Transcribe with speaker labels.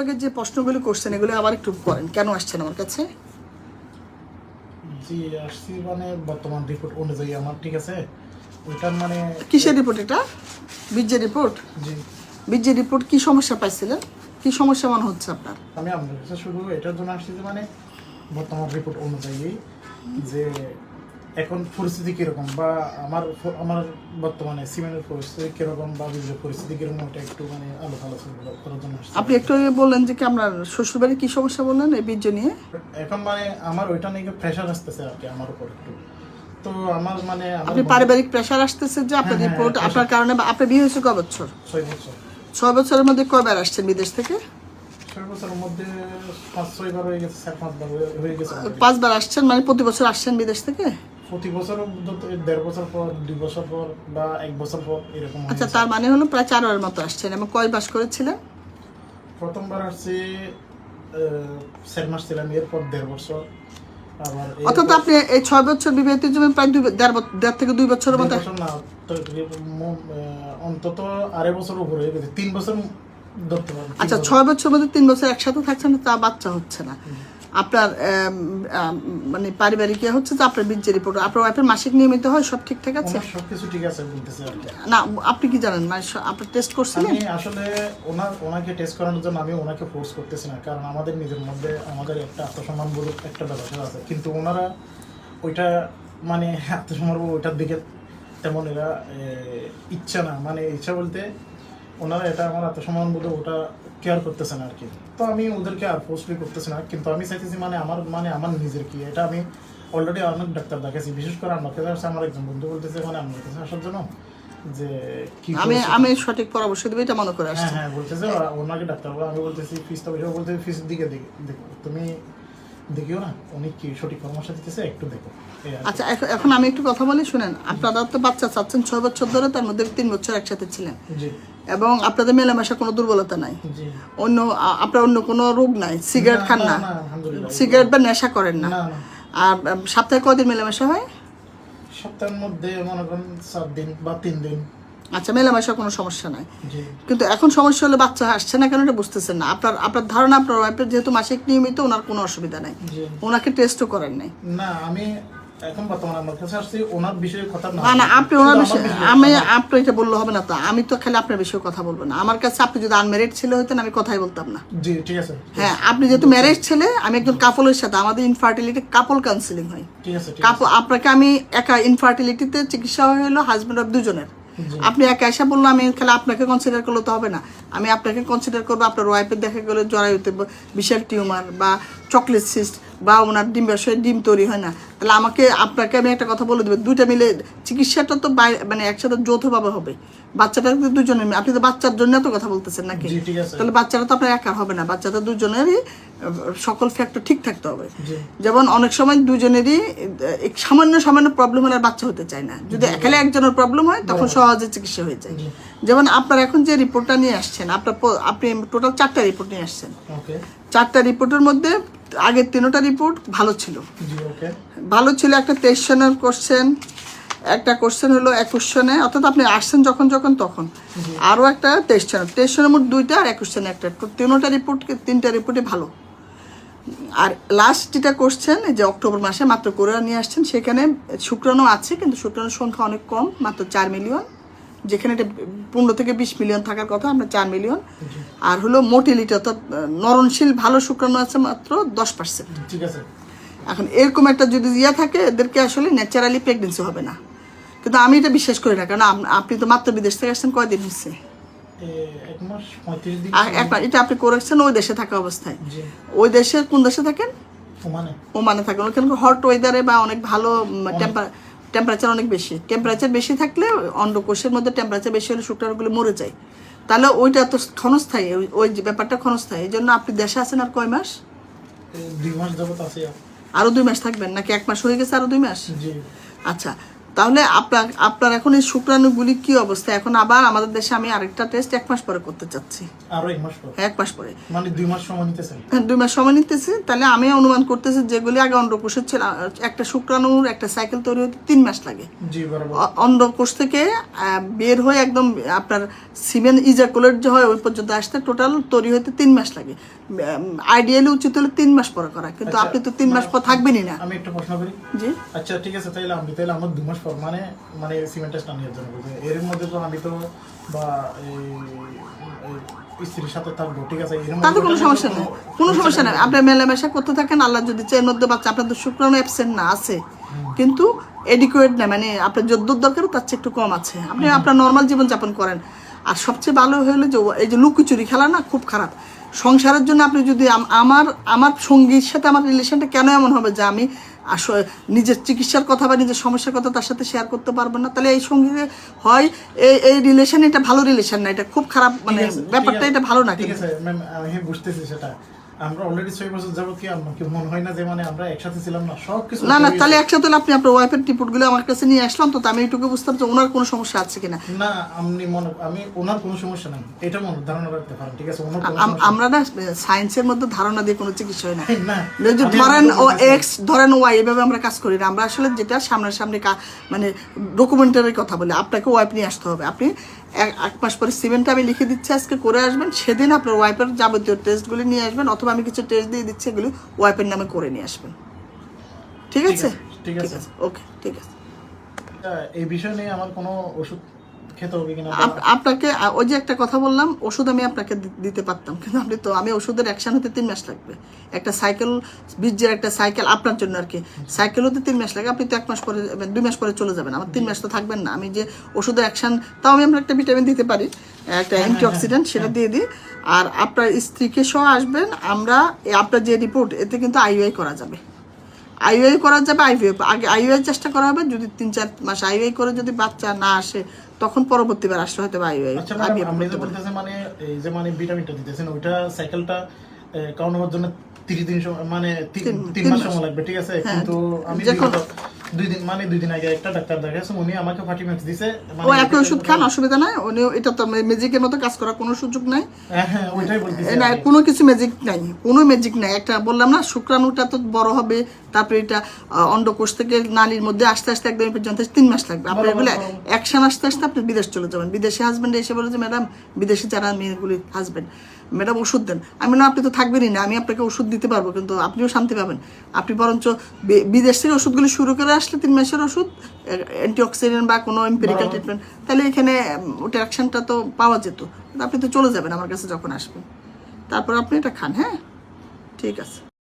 Speaker 1: আগে যে প্রশ্নগুলো করছেন এগুলো আবার একটু করেন কেন আসছেন আমার কাছে?
Speaker 2: জি আসছি মানে বর্তমান রিপোর্ট অনুযায়ী আমার ঠিক আছে? ওইটার মানে
Speaker 1: কিসের রিপোর্ট এটা? বীর্যের রিপোর্ট
Speaker 2: জি।
Speaker 1: বীর্যের রিপোর্ট কি সমস্যা পাইছিলেন? কি সমস্যা মনে হচ্ছে আপনার?
Speaker 2: আমি আপনার কাছে শুধু এটার জন্য আসছি যে মানে বর্তমান রিপোর্ট অনুযায়ী যে এখন পরিস্থিতি কীরকম? বা আমার আমার বর্তমানে সিমেন্টের পরিস্থিতি কীরকম বা বীজের পরিস্থিতি কীরকম ওটা একটু মানে আলো আলোচনা করার জন্য
Speaker 1: আপনি একটু আগে বললেন যে কি আপনার শ্বশুরবাড়ির কি সমস্যা বললেন এই বীর্য নিয়ে?
Speaker 2: এখন মানে আমার ওইটা নিয়ে প্রেশার আসতেছে আর কি আমার উপর একটু। তো আমার মানে
Speaker 1: আপনি পারিবারিক প্রেশার আসতেছে যে আপনার
Speaker 2: হ্যাঁ,
Speaker 1: রিপোর্ট
Speaker 2: হ্যাঁ,
Speaker 1: আপনার কারণে বা আপনার বিয়ে হয়েছে ক বছর?
Speaker 2: ছয় বছর।
Speaker 1: ছয় বছরের মধ্যে কয়বার আসছেন বিদেশ থেকে?
Speaker 2: ছয় বছরের মধ্যে পাঁচ ছয় বার গেছে চার পাঁচবার গেছে। already।
Speaker 1: পাঁচবার আসছেন মানে প্রতি বছর আসছেন বিদেশ থেকে?
Speaker 2: প্রতি বছর দেড় বছর পর দুই বছর পর বা এক বছর পর এরকম
Speaker 1: আচ্ছা তার মানে হলো প্রায় চারবার মতো আসছেন এবং কয় মাস করেছিলেন?
Speaker 2: প্রথমবার আসছে চার মাস ছিলাম এরপর দেড় বছর।
Speaker 1: অর্থাৎ আপনি এই ছয় বছর বিবাহিত জমি প্রায় দুই দেড় দেড় থেকে দুই বছরের মতো
Speaker 2: না অন্তত আড়াই বছর উপরে হয়ে গেছে। তিন বছর
Speaker 1: আচ্ছা। ছয় বছর মধ্যে তিন বছর একসাথে থাকছেন তা বাচ্চা হচ্ছে না। আপনার মানে পারিবারিক ইয়ে হচ্ছে যে আপনার বীর্যের রিপোর্ট আপনার ওয়াইফের মাসিক নিয়মিত হয় সব ঠিকঠাক আছে?
Speaker 2: সবকিছু ঠিক আছে বলতেছে
Speaker 1: না আপনি কি জানেন? মানে আপনি টেস্ট করছিলেন?
Speaker 2: আমি আসলে ওনার ওনাকে টেস্ট করানোর জন্য আমি ওনাকে ফোর্স করতেছি না কারণ আমাদের নিজের মধ্যে আমাদের একটা আত্মসম্মান বোধক একটা ব্যাপার আছে। কিন্তু ওনারা ওইটা মানে আত্মসম্মান ওইটার দিকে তেমন এরা ইচ্ছা না। মানে ইচ্ছা বলতে ওনারা এটা আমার আত্মসম্মান বোধ ওটা কেয়ার করতেছে না আর কি। তো আমি ওদেরকে আর ফোর্সফুলি করতেছি না কিন্তু আমি চাইতেছি মানে আমার মানে আমার নিজের কি এটা আমি অলরেডি অনেক ডাক্তার দেখাইছি বিশেষ করে আমার কাছে আসছে আমার একজন বন্ধু বলতেছে মানে আমার কাছে আসার জন্য যে কি
Speaker 1: আমি আমি সঠিক পরামর্শ দেবো এটা মনে করে
Speaker 2: হ্যাঁ হ্যাঁ বলতেছে ওনাকে ডাক্তার বলে, আমি বলতেছি ফিস তো বেশি বলতে ফিস দিকে দেখো তুমি দেখিও না উনি কি সঠিক পরামর্শ দিতেছে একটু দেখো।
Speaker 1: আচ্ছা এখন- আমি একটু কথা বলি শুনেন। আপনারা তো বাচ্চা চাচ্ছেন ছয় বছর ধরে তার মধ্যে তিন বছর একসাথে ছিলেন। এবং আপনাদের মেলামেশা কোনো দুর্বলতা নাই। অন্য আপনার অন্য কোনো রোগ নাই সিগারেট খান
Speaker 2: না।
Speaker 1: সিগারেট বা নেশা করেন না। আর সপ্তাহে কদিন মেলামেশা হয়?
Speaker 2: সপ্তাহের মধ্যে মনে করেন সাত দিন বা তিন দিন।
Speaker 1: আচ্ছা মেলামেশা কোনো সমস্যা নাই। কিন্তু এখন সমস্যা হলে বাচ্চা আসছে না কেন এটা বুঝতেছেন না। আপনার আপনার ধারণা আপনার ওয়াইফের যেহেতু মাসিক নিয়মিত ওনার কোনো অসুবিধা নাই। ওনাকে টেস্টও করেন নাই।
Speaker 2: না আমি এখন বর্তমানে আমার কাছে আসছি ওনার বিষয়ে কথা না
Speaker 1: আপনি ওনার বিষয়ে আমি আপনি এটা বললে হবে না তো। আমি তো খালি আপনার বিষয়ে কথা বলব না। আমার কাছে আপনি যদি ছেলে হতেন আমি কথাই বলতাম না।
Speaker 2: জি ঠিক আছে।
Speaker 1: হ্যাঁ আপনি যেহেতু ম্যারেজ ছেলে আমি একজন কাপলের সাথে আমাদের ইনফার্টিলিটি কাপল কাউন্সিলিং হয়।
Speaker 2: ঠিক আছে
Speaker 1: কাপল আপনাকে আমি একা ইনফার্টিলিটিতে চিকিৎসা হলো হাজব্যান্ড অফ দুজনের। আপনি একা এসে বলল, আমি খালি আপনাকে কনসিডার করলে তো হবে না। আমি আপনাকে কনসিডার করব, আপনার ওয়াইফের দেখা গেলে জরায়ুতে বিশাল টিউমার বা চকলেট সিস্ট বা ওনার ডিম ডিম্বাশয়ে ডিম তৈরি হয় না। তাহলে আমাকে আপনাকে আমি একটা কথা বলে দেবো। দুইটা মিলে চিকিৎসাটা তো মানে একসাথে যৌথভাবে হবে। বাচ্চাটা দুজনের আপনি তো বাচ্চার জন্য তো কথা বলতেছেন নাকি? তাহলে বাচ্চাটা তো আপনার একা হবে না। বাচ্চাটা দুজনেরই সকল ফ্যাক্টর ঠিক থাকতে হবে। যেমন অনেক সময় দুজনেরই সামান্য সামান্য প্রবলেম হলে আর বাচ্চা হতে চায় না। যদি একালে একজনের প্রবলেম হয় তখন সহজে চিকিৎসা হয়ে যায়। যেমন আপনার এখন যে রিপোর্টটা নিয়ে আসছেন আপনার আপনি টোটাল চারটা রিপোর্ট নিয়ে আসছেন। চারটা রিপোর্টের মধ্যে আগের তিনোটা রিপোর্ট ভালো ছিল। ভালো ছিল একটা তেইশ সনের কোশ্চেন একটা কোশ্চেন হলো একুশ সনে অর্থাৎ আপনি আসছেন যখন যখন তখন। আরও একটা তেইশ সনের তেইশ সনের মোট দুইটা আর একুশ সনে একটা তিনোটা রিপোর্ট তিনটা রিপোর্টই ভালো। আর লাস্ট যেটা কোশ্চেন যে অক্টোবর মাসে মাত্র করে নিয়ে আসছেন সেখানে শুক্রাণু আছে কিন্তু শুক্রাণুর সংখ্যা অনেক কম মাত্র চার মিলিয়ন যেখানে এটা পনেরো থেকে বিশ মিলিয়ন থাকার কথা আমরা চার মিলিয়ন আর হলো মোটিলিটি অর্থাৎ আহ, নরনশীল ভালো শুক্রাণু আছে মাত্র দশ পার্সেন্ট
Speaker 2: ঠিক আছে।
Speaker 1: এখন এরকম একটা যদি ইয়ে থাকে এদেরকে আসলে ন্যাচারালি প্রেগনেন্সি হবে না। কিন্তু আমি এটা বিশ্বাস করি না কারণ আপনি তো মাত্র বিদেশ থেকে আসছেন কয়দিন হচ্ছে একবার এটা আপনি করেছেন ওই দেশে থাকা অবস্থায়। ওই দেশে কোন দেশে থাকেন?
Speaker 2: মানে
Speaker 1: ওমানে থাকেন। ওখানে হট ওয়েদারে বা অনেক ভালো টেম্পারেচার অনেক। বেশি। টেম্পারেচার বেশি থাকলে অন্ডকোষের মধ্যে টেম্পারেচার বেশি হলে শুক্রাণুগুলো মরে যায়। তাহলে ওইটা তো ক্ষণস্থায়ী ওই- ব্যাপারটা ক্ষণস্থায়ী। এই জন্য আপনি দেশে আছেন আর কয় মাস?
Speaker 2: দুই মাস যাবত আছে।
Speaker 1: আরও দুই মাস থাকবেন নাকি এক মাস হয়ে গেছে আরও দুই মাস? আচ্ছা তাহলে আপনার আপনার এখন এই শুক্রাণুগুলি কি অবস্থা? এখন আবার আমাদের দেশে আমি আরেকটা টেস্ট এক মাস পরে করতে চাচ্ছি।
Speaker 2: আরও এক মাস পর?
Speaker 1: এক মাস পরে।
Speaker 2: মানে দুই মাস সময় নিতেছেন?
Speaker 1: হ্যাঁ, দুই মাস সময় নিতেছি। তাহলে আমি অনুমান করতেছি যেগুলি আগে অন্ডকোষের ছিল একটা শুক্রাণুর একটা সাইকেল তৈরি হতে তিন মাস লাগে।
Speaker 2: জি বরাবর।
Speaker 1: অন্ডকোষ থেকে বের হয়ে একদম আপনার সিমেন ইজাকুলেট যে হয় ওই পর্যন্ত আসতে টোটাল তৈরি হতে তিন মাস লাগে। আইডিয়ালি উচিত হলে তিন মাস পরে করা কিন্তু
Speaker 2: আচ্ছা,
Speaker 1: আপনি তো তিন মাস পর থাকবেনই না।
Speaker 2: আমি একটা প্রশ্ন করি।
Speaker 1: জি।
Speaker 2: আচ্ছা ঠিক আছে আমি আমার দু মাস পর মানে মানে সিমেন্ট টেস্ট জন্য এর মধ্যে তো আমি তো বা স্ত্রীর সাথে থাকব ঠিক আছে এর
Speaker 1: তাতে কোনো সমস্যা নেই। কোনো সমস্যা নেই। আপনি মেলামেশা করতে থাকেন আল্লাহ যদি চেয়ে মধ্যে বাচ্চা আপনার তো শুক্রাণু অ্যাবসেন্ট না আছে। কিন্তু এডিকুয়েট না মানে আপনার যদ্দুর দরকার তার চেয়ে একটু কম আছে। আপনি আপনার নর্মাল জীবনযাপন করেন। আর সবচেয়ে ভালো হলো যে এই যে লুকোচুরি খেলা না খুব খারাপ। সংসারের জন্য আপনি যদি আমার আমার সঙ্গীর সাথে আমার রিলেশনটা কেন এমন হবে যে আমি আসলে নিজের চিকিৎসার কথা বা নিজের সমস্যার কথা তার সাথে শেয়ার করতে পারব না? তাহলে এই সঙ্গীতে হয় এই এই রিলেশন এটা ভালো রিলেশন না এটা খুব খারাপ মানে ব্যাপারটা এটা ভালো না
Speaker 2: ঠিক
Speaker 1: কিন্তু।
Speaker 2: আছে ম্যাম আমি বুঝতেছি সেটা। আমরা অলরেডি ছয় বছর যাব কি আমার কি মনে হয় না যে মানে আমরা একসাথে ছিলাম না? সব কিছু
Speaker 1: না না তাহলে একসাথে আপনি আপনার ওয়াইফের রিপোর্টগুলো আমার কাছে নিয়ে আসলাম তো আমি এইটুকু বুঝতাম যে ওনার কোনো সমস্যা আছে কিনা।
Speaker 2: না আপনি মনে আমি ওনার কোনো সমস্যা নাই। এটা মনে ধারণা রাখতে পারেন ঠিক আছে? ওনার
Speaker 1: আমরা না সায়েন্সের মধ্যে ধারণা দিয়ে কোনো চিকিৎসা হয় না। এই যে ধরেন ও এক্স ধরেন ওয়াই এভাবে আমরা কাজ করি না। আমরা আসলে যেটা সামনাসামনি মানে ডকুমেন্টারির কথা বলি আপনাকে ওয়াইফ নিয়ে আসতে হবে। আপনি এক- মাস পরে সিমেন্টটা আমি লিখে দিচ্ছি আজকে করে আসবেন সেদিন আপনার ওয়াইফের যাবতীয় টেস্টগুলি নিয়ে আসবেন অথবা আমি কিছু টেস্ট দিয়ে দিচ্ছি এগুলি ওয়াইফের নামে করে নিয়ে আসবেন। ঠিক আছে?
Speaker 2: ঠিক আছে।
Speaker 1: ওকে ঠিক আছে।
Speaker 2: এই বিষয় নিয়ে আমার কোনো ওষুধ খেতে হবে কিনা
Speaker 1: আপনাকে ওই যে একটা কথা বললাম ওষুধ আমি আপনাকে দিতে পারতাম। কিন্তু আপনি তো আমি ওষুধের অ্যাকশন হতে তিন মাস লাগবে। একটা সাইকেল বীজের একটা সাইকেল আপনার জন্য আর কি। সাইকেল হতে তিন মাস লাগে আপনি তো এক মাস পরে দুই মাস পরে চলে যাবেন। আমার তিন মাস তো থাকবেন না। আমি যে ওষুধের অ্যাকশন তাও আমি আপনার একটা ভিটামিন দিতে পারি। একটা অ্যান্টিঅক্সিডেন্ট সেটা দিয়ে দিই। আর আপনার স্ত্রীকে সহ আসবেন আমরা আপনার যে রিপোর্ট এতে কিন্তু আইওআই করা যাবে। আইওআই করা যাবে আইভিএফ আগে আইওআই চেষ্টা করা হবে। যদি তিন চার মাস আইওআই করে যদি বাচ্চা না আসে তখন পরবর্তীবার আসলে হয়তো বা
Speaker 2: আচ্ছা আমি আপনি যে বলতেছেন মানে এই যে মানে ভিটামিনটা দিতেছেন ওইটা সাইকেলটা কারণ হওয়ার জন্য তিরিশ দিন মানে তিন তিন মাস সময় লাগবে ঠিক আছে? কিন্তু আমি দুই দিন মানে দুই দিন আগে একটা ডাক্তার দেখাইছে উনি আমাকে ফার্টিম্যাক্স দিছে।
Speaker 1: ও একই ওষুধ খান অসুবিধা নাই। উনি এটা তো ম্যাজিকের মতো কাজ করার কোনো সুযোগ নাই।
Speaker 2: হ্যাঁ হ্যাঁ ওইটাই বলতেছি
Speaker 1: না কোনো কিছু ম্যাজিক নাই কোনো ম্যাজিক নাই। একটা বললাম না শুক্রাণুটা তো বড় হবে তারপরে এটা অন্ডকোষ থেকে নালীর মধ্যে আস্তে আস্তে একদম পর্যন্ত তিন মাস লাগবে। আপনি বলে। অ্যাকশন আসতে আসতে আপনি বিদেশ চলে যাবেন। বিদেশে হাজবেন্ড এসে বলে যে ম্যাডাম বিদেশে যারা মেয়েগুলি হাজবেন্ড ম্যাডাম ওষুধ দেন। আমি না আপনি তো থাকবেনই না আমি আপনাকে ওষুধ দিতে পারব কিন্তু আপনিও শান্তি পাবেন। আপনি বরঞ্চ বিদেশের বিদেশ থেকে ওষুধগুলি শুরু করে আসলে তিন মাসের ওষুধ অ্যান্টিঅক্সিডেন্ট বা কোনো এম্পেরিক্যাল ট্রিটমেন্ট তাহলে এখানে অ্যাকশনটা তো পাওয়া যেত। আপনি তো চলে যাবেন আমার কাছে যখন আসবেন। তারপর আপনি এটা খান হ্যাঁ? ঠিক আছে।